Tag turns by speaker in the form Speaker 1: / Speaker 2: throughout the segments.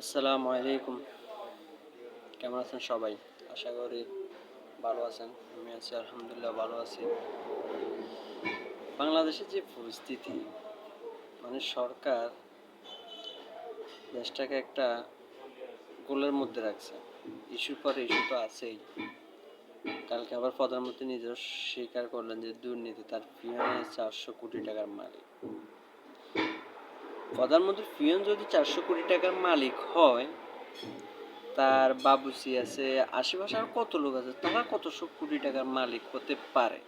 Speaker 1: আসসালামু আলাইকুম। কেমন আছেন সবাই? আশা করি ভালো আছেন। আমি আছি, আলহামদুলিল্লাহ, ভালো আছি। বাংলাদেশের যে পরিস্থিতি মানে সরকার দেশটাকে একটা গোলের মধ্যে রাখছে। ইস্যুর পরে ইস্যু তো আছেই। কালকে আবার প্রধানমন্ত্রী নিজেও স্বীকার করলেন যে দুর্নীতি, তার পিয়নে চারশো কোটি টাকার মালিক। প্রধানমন্ত্রী পিয়ন যদি চারশো কোটি টাকার মালিক হয়, তার বাবুসি আছে, আশেপাশে আর কত লোক আছে, তারা কতশো কোটি টাকার মালিক হতে পারে?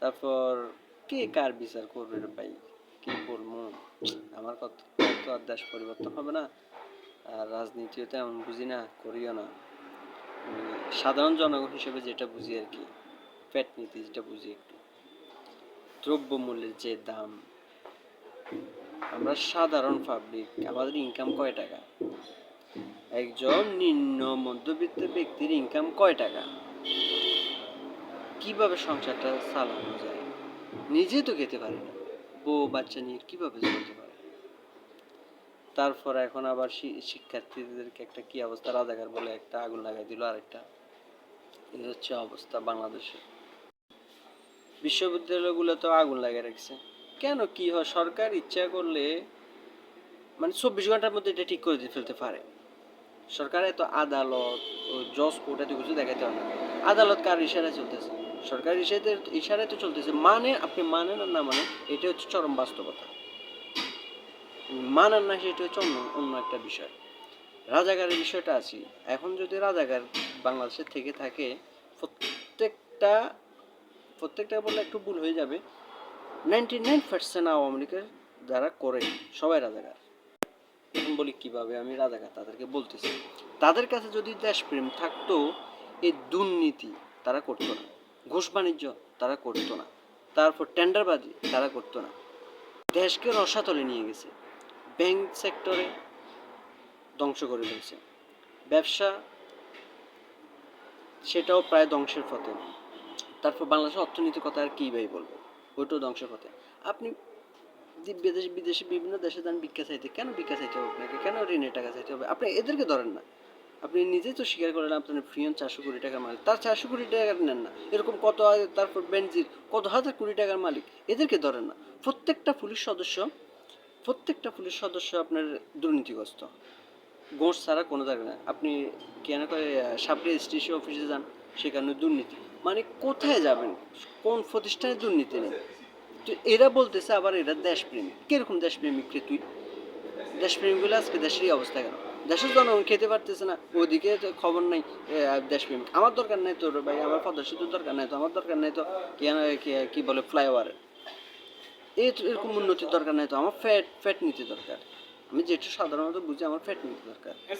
Speaker 1: তারপর কে কার বিচার করবে ভাই? কি বলব? আমার কত তো দেশ পরিবর্তন হবে না, আর রাজনীতিও তো এমন বুঝি না, করিও না। সাধারণ জনগণ হিসেবে যেটা বুঝি আর কি পেট নীতি যেটা বুঝি একটু। দ্রব্যমূল্যের যে দাম আমরা সাধারণ পাবলিক আমাদের ইনকাম কয় টাকা? একজন নিম্ন মধ্যবিত্ত ব্যক্তির ইনকাম কয় টাকা? কীভাবে সংসারটা চালানো যায়? নিজে তো খেতে পারে না। বউ বাচ্চা নিয়ে কীভাবে চলতে পারে? তারপর এখন আবার শিক্ষার্থীদেরকে একটা কি অবস্থা? রাজাকার বলে একটা আগুন লাগাই দিল আরেকটা। এই হচ্ছে অবস্থা বাংলাদেশে। বিশ্ববিদ্যালয়গুলো তো আগুন লাগিয়ে রাখছে। কেন কি হয়? সরকার ইচ্ছা করলে মানে চব্বিশ ঘণ্টার মধ্যে এটা ঠিক করে ফেলতে পারে। সরকার এত আদালত জজ কোর্ট এত কিছু দেখাতে হয় না। আদালত কার ইশারায় চলতেছে? সরকার ইশারাতে, ইশারায় তো চলতেছে। মানে আপনি মানেন আর না মানেন, এটা হচ্ছে চরম বাস্তবতা। মানেন না, সেটা হচ্ছে অন্য অন্য একটা বিষয়। রাজাকারের বিষয়টা আছে। এখন যদি রাজাগার বাংলাদেশে থেকে থাকে, প্রত্যেকটা প্রত্যেকটা বললে একটু ভুল হয়ে যাবে। নাইনটি নাইন পার্সেন্ট আওয়ামী লীগের যারা করে, সবাই রাজাকার। এখন বলি কীভাবে আমি রাজাকার তাদেরকে বলতেছি। তাদের কাছে যদি দেশপ্রেম থাকতো, এই দুর্নীতি তারা করতো না। ঘুষ বাণিজ্য তারা করতো না। তারপর টেন্ডারবাজি তারা করতো না। দেশকে রসাতলে নিয়ে গেছে। ব্যাংক সেক্টরে ধ্বংস করে ফেলছে ব্যবসা সেটাও প্রায় ধ্বংসের পথে। তারপর বাংলাদেশের অর্থনীতির কথা আর কী ভাই বলব? ওইটাও ধ্বংসের পথে আপনি বিদেশ বিদেশে বিভিন্ন দেশে যান, ভিক্ষা চাইতে, কেন ভিক্ষা চাইতে হবে আপনাকে? কেন ঋণের টাকা চাইতে হবে? আপনি এদেরকে ধরেন না। আপনি নিজেই তো স্বীকার করেন, আপনার ফ্রিয়ন চারশো কোটি টাকার মালিক। তার চারশো কোটি টাকার নেন না। এরকম কত তারপর বেনজির, কত হাজার কোটি টাকার মালিক? এদেরকে ধরেন না। প্রত্যেকটা পুলিশ সদস্য, প্রত্যেকটা পুলিশ সদস্য আপনার দুর্নীতিগ্রস্ত। গোঁস ছাড়া কোনো জায়গা না আপনি কেন করে সাবরি স্টেশন অফিসে যান, সেখানে দুর্নীতি। মানে কোথায় যাবেন? কোন প্রতিষ্ঠানে দুর্নীতি নেই। তো এরা বলতেছে আবার এরা দেশপ্রেমিক কীরকম দেশপ্রেমিক রে তুই? দেশপ্রেমিকগুলো আজকে দেশের এই অবস্থা কেন? দেশের জনগণ খেতে পারতেছে না। ওদিকে খবর নাই দেশপ্রেমিক। আমার দরকার নাই তোর ভাই, আমার পদ্মা দরকার নাই তো, আমার দরকার নাই তো, কি- বলে, ফ্লাইওভার। এই এরকম উন্নতির দরকার নাই তো, আমার ফ্যাট ফ্যাট নীতি দরকার। আমি যেটা সাধারণত বুঝি, আমার ফ্যাট নীতি দরকার।